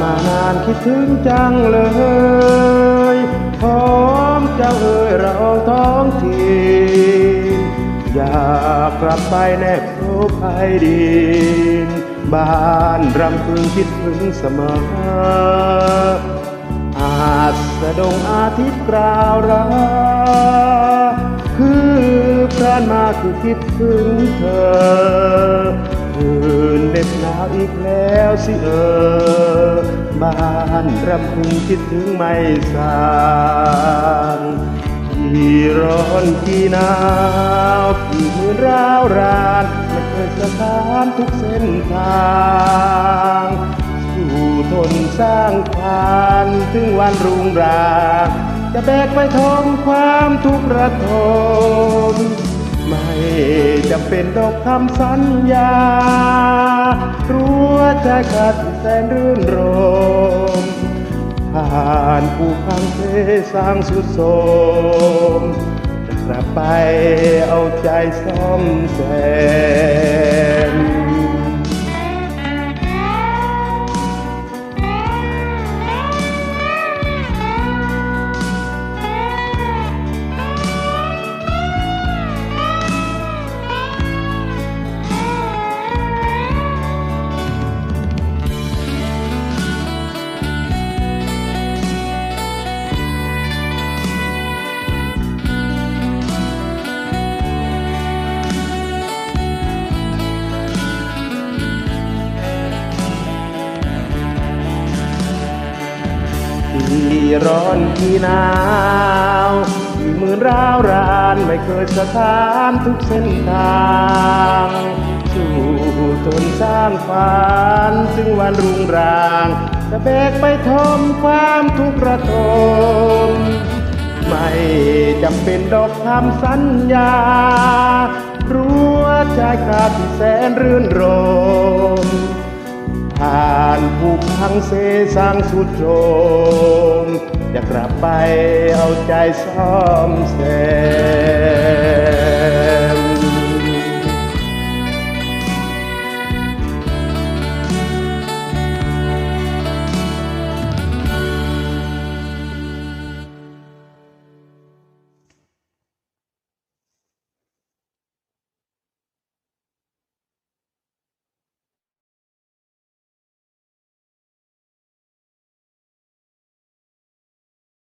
มานานคิดถึงจังเลยพร้อมเจ้าเอ่ยเราท้องถิ่นอยากกลับไปแนบโซภายดินบ้านรำพึงคิดถึงเสมออาจสะดงอาทิตย์กล่าวราคือพรานมาคือคิดถึงเธอ คืนเด็บหนาวอีกแล้วสิเออ บ้านรำพึงคิดถึงไม่สางที่ร้อนที่หนาวที่มือร้าวรานไม่เคยสถานทุกเส้นทางสู่ทนสร้างความถึงวันรุ่งราจะแบกไปทมความทุกข์ระทม ไม่จำเป็นดอกคำสัญญารู้ว่าใจขาดแสนรื่นรมผ่านผู้พังเทสร้างสุดโสมจะกลับไปเอาใจซ่อมแซม ร้อนที่หนาวที่มือร้าวรานไม่เคยสถานทุกเส้นทางสู่ทนสร้างฝันถึงวันรุ่งรางจะแบกไปทมความทุกข์ระทมไม่จำเป็นดอกคำสัญญา รู้ว่าใจขาดที่แสนรื่นรมผ่านภูกพังเสสร้างสุดโทม อยากกลับไปเอาใจซ่อมแซม